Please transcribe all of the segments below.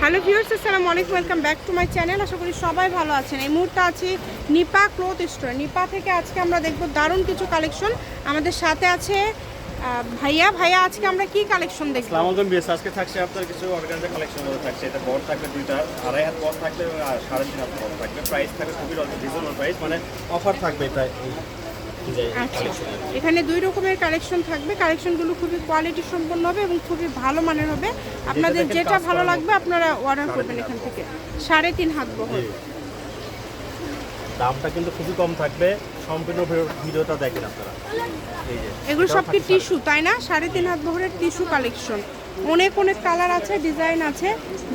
Hello viewers আসসালামু আলাইকুম welcome back to my channel আশা করি সবাই ভালো আছেন। এই মুহূর্তে আছি নিপা ক্লোথ স্টোর নিপা থেকে আজকে আমরা দেখব দারুণ কিছু কালেকশন আমাদের সাথে আছে ভাইয়া। ভাইয়া, আজকে আমরা কি কালেকশন দেখব? আসসালামু আলাইকুম বিএস আজকে থাকছে আপনার কিছু অর্গানজা কালেকশন থাকছে। এটা বড় থাকবে দুইটা, আড়াই হাত বড় থাকবে আর সাড়ে তিন হাত বড় থাকবে। প্রাইস থাকবে খুবই অল্প রিজনেবল প্রাইস মানে অফার থাকবে ডিজাইন আচ্ছা। এখানে দুই রকমের কালেকশন থাকবে। কালেকশনগুলো খুবই কোয়ালিটি সম্পন্ন হবে এবং খুবই ভালো মানের হবে। আপনাদের যেটা ভালো লাগবে আপনারা অর্ডার করবেন এখান থেকে। সাড়ে তিন হাত বহর দামটা কিন্তু খুবই কম থাকবে। সম্পূর্ণ ভিডিওটা দেখেন আপনারা। এগুলো সব কি টিস্যু তাই না? সাড়ে তিন হাত বহরের টিস্যু কালেকশন অনেক অনেক কালার আছে ডিজাইন আছে।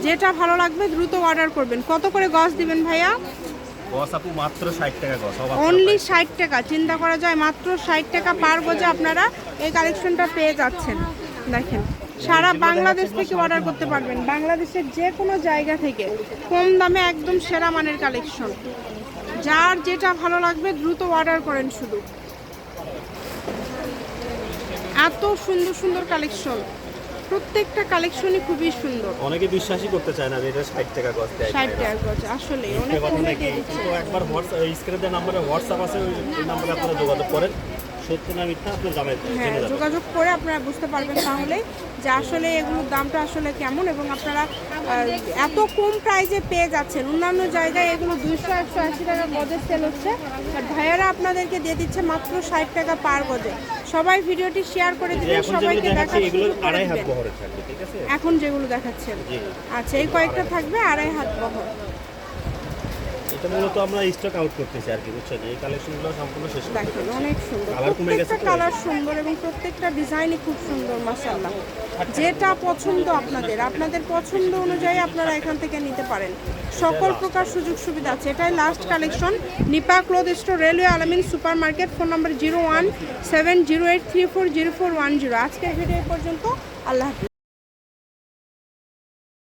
যেটা ভালো লাগবে দ্রুত অর্ডার করবেন। কত করে গজ দিবেন ভাইয়া? গস আপু মাত্র 60 টাকা গস অনলি ষাট টাকা চিন্তা করা যায় মাত্র ষাট টাকা পার গজে আপনারা এই কালেকশনটা পেয়ে যাচ্ছেন। দেখেন সারা বাংলাদেশ থেকে অর্ডার করতে পারবেন। বাংলাদেশের যে কোনো জায়গা থেকে কম দামে একদম সেরা মানের কালেকশন যার যেটা ভালো লাগবে দ্রুত অর্ডার করেন শুধু। এত সুন্দর সুন্দর কালেকশন প্রত্যেকটা কালেকশনই খুবই সুন্দর। অনেকে বিশ্বাসই করতে চায় না যে এটা 60 টাকা কস্ট দেয় ষাট টাকা গজ আসলে অনেক কথা কমে নাকি? দিয়ে দিচ্ছে একবার হোয়াটসঅ্যাপ স্ক্রিনে নাম্বারে হোয়াটসঅ্যাপ আছে ওই নাম্বারে আপনারা যোগাযোগ করেন। সত্য না মিথ্যা? আপনি জানেন হ্যাঁ যোগাযোগ করে আপনারা বুঝতে পারবেন তাহলে যে আসলে এগুলোর দামটা আসলে কেমন এবং আপনারা এত কম প্রাইজে পেয়ে যাচ্ছেন। অন্যান্য জায়গায় এগুলো দুইশো একশো আশি টাকা গজে সেল হচ্ছে। আর ভাইয়ারা আপনাদেরকে দিয়ে দিচ্ছে মাত্র ষাট টাকা পার গজে। সবাই ভিডিওটি শেয়ার করে দিবেন সবাইকে দেখার সুযোগ করে দিবেন। এখন যেগুলো দেখাচ্ছেন। আচ্ছা এই কয়েকটা থাকবে আড়াই হাত বহর। এটা মূলত আমরা স্টক আউট করতেছি আর কি বুঝছেন? এই কালেকশনগুলো সম্পূর্ণ শেষ দেখেন অনেক সুন্দর। কমে গেছে কালার সুন্দর এবং প্রত্যেকটা ডিজাইনই খুব সুন্দর মাসাল্লাহ যেটা পছন্দ আপনাদের আপনাদের পছন্দ অনুযায়ী আপনারা এখান থেকে নিতে পারেন। সকল প্রকার সুযোগ সুবিধা আছে। এটাই last collection Nipa cloth store railway Alamin super market phone number zero one seven zero eight three four zero four one zero আজকের ভিডিও পর্যন্ত আল্লাহ হাফিজ।